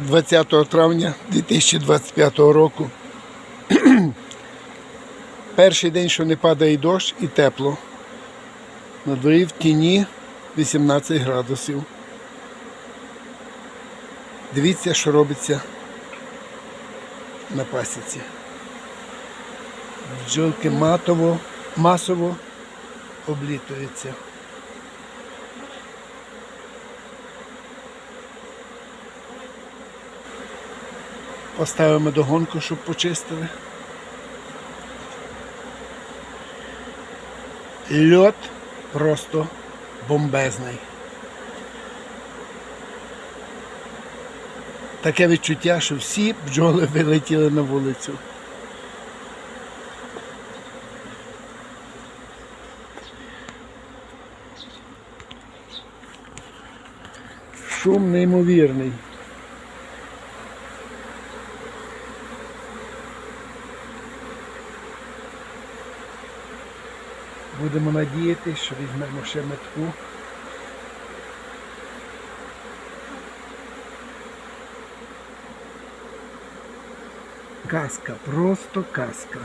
20 травня 2025 року. Перший день, що не падає дощ і тепло. На дворі в тіні 18 градусів. Дивіться, що робиться на пасіці. Бджолки масово облітуються. Поставимо догонку, щоб почистили. Льот просто бомбезний. Таке відчуття, що всі бджоли вилетіли на вулицю. Шум неймовірний. Будемо надіятися, що візьмемо ще метку. Казка, просто казка.